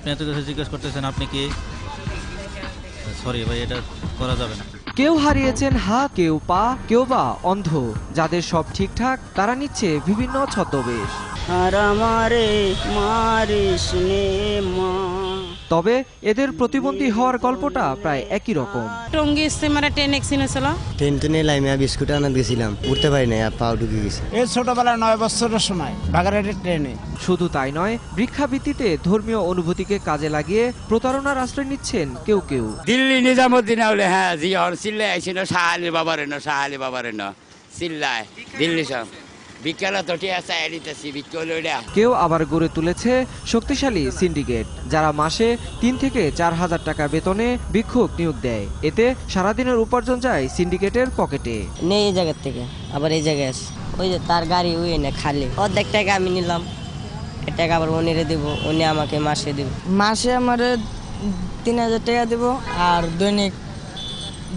আপনি এত কিছু জিজ্ঞেস করতেছেন আপনি কি? সরি ভাই এটা করা যাবে না। কেউ হারিয়েছেন হা কেউ পা কেউ বা অন্ধ। যাদের সব ঠিকঠাক তারা নিচ্ছে বিভিন্ন ছদ্মবেশ। আর আমারে মারিস নে মা। তবে এদের প্রতিবন্ধী হওয়ার গল্পটা প্রায় একই রকম। টঙ্গি স্টিমারে ট্রেন অ্যাক্সিডেন্ট হয়েছিল ট্রেন তো নিয়ে লাইমে বিস্কুট আনা গেছিলাম। উঠতে পারি না আর পাও ঢুকে গেছে। এই ছোটবেলায় নয় বছরের সময় বাগারের ট্রেনে। শুধু তাই নয় বৃক্ষাবৃত্তিতে ধর্মীয় অনুভূতিকে কাজে লাগিয়ে প্রতারণার আশ্রয় নিচ্ছেন কেউ কেউ। দিল্লি নিজামুদ্দিন হলে হ্যাঁ জি হর চিল্লাই আইছিল সাহালি বাবার এনো সাহালি বাবার এনো চিল্লায় দিল্লি সব। কেউ আবার গড়ে তুলেছে শক্তিশালী সিন্ডিকেট যারা মাসে তিন থেকে চার হাজার টাকা বেতনে ভিক্ষুক নিয়োগ দেয়। এতে সারাদিনের উপার্জন যায় সিন্ডিকেটের পকেটে। নেই এই জায়গার থেকে আবার এই জায়গায় আসে ওই যে তার গাড়ি ওই না খালি। অর্ধেক টাকা আমি নিলাম টাকা আবার উনিরে দেবো উনি আমাকে মাসে দেবে। মাসে আমার তিন হাজার টাকা দেবো আর দৈনিক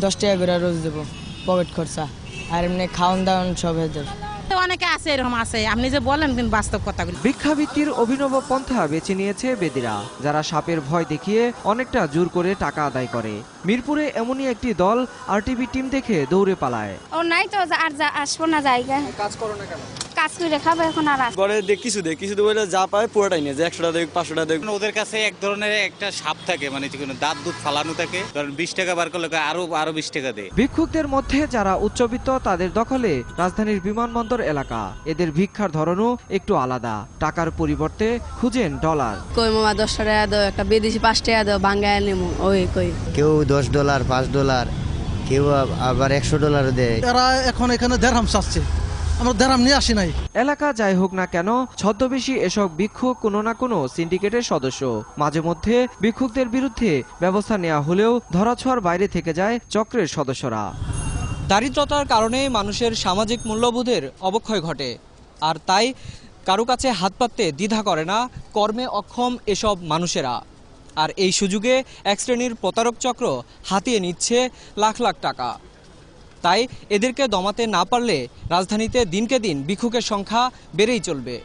দশ টাকা করে রোজ দেবো পকেট খরচা। আর এমনি খাওয়ান দাওয়ান সব হয়ে যাবে। তো অনেকে আছে এরকম আছে। আপনি যে বলেন কিন্তু বাস্তব কথাগুলো। ভিক্ষাবৃত্তির অভিনব পন্থা বেছে নিয়েছে বেদিরা যারা সাপের ভয় দেখিয়ে অনেকটা জোর করে টাকা আদায় করে। মিরপুরে এমনই একটি দল আরটিভি টিম দেখে দৌড়ে পালায়। ও নাই তো আর আসব না জায়গা কাজ করো না কেন? কাজ করে খাব এখন আর ঘরে দেখ কিছু দেখ কিছু দেখ যা পায় পুরোটাই নিয়ে যে একশো টাকা দেখ পাঁচশো টাকা দেখ। ওদের কাছে এক ধরনের একটা সাপ থাকে মানে যে কোনো দাঁত দুধ ফালানো থাকে। কারণ বিশ টাকা বার করলে আরও আরও বিশ টাকা দেয়। ভিক্ষুকদের মধ্যে যারা উচ্চবিত্ত তাদের দখলে রাজধানীর বিমানবন্দর এলাকা। এদের ভিক্ষার ধরনও একটু আলাদা। টাকার পরিবর্তে খুঁজেন ডলার। কই মামা দশ টাকা দাও একটা বিদেশি পাঁচ টাকা দাও বাঙ্গায় নেব ওই কই। কেউ দশ ডলার পাঁচ ডলার কেউ আবার একশো ডলার দেয়। এরা এখন এখানে দেড়হাম চাচ্ছে। আমরা দেড়হাম নিয়ে আসি নাই। এলাকা যাই হোক না কেন, ছদ্মবেশী এসব ভিক্ষুক কোনো না কোনো সিন্ডিকেটের সদস্য। মাঝে মধ্যে ভিক্ষুকদের বিরুদ্ধে ব্যবস্থা নেওয়া হলেও ধরাছোঁয়ার বাইরে থেকে যায় চক্রের সদস্যরা। দারিদ্রতার কারণে মানুষের সামাজিক মূল্যবোধের অবক্ষয় ঘটে, আর তাই কারও কাছে হাত পাততে দ্বিধা করে না কর্মে অক্ষম এসব মানুষেরা। আর এই সুযোগে এক শ্রেণির প্রতারক চক্র হাতিয়ে নিচ্ছে লাখ লাখ টাকা। তাই এদেরকে দমাতে না পারলে রাজধানীতে দিনকে দিন ভিক্ষুকের সংখ্যা বেড়েই চলবে।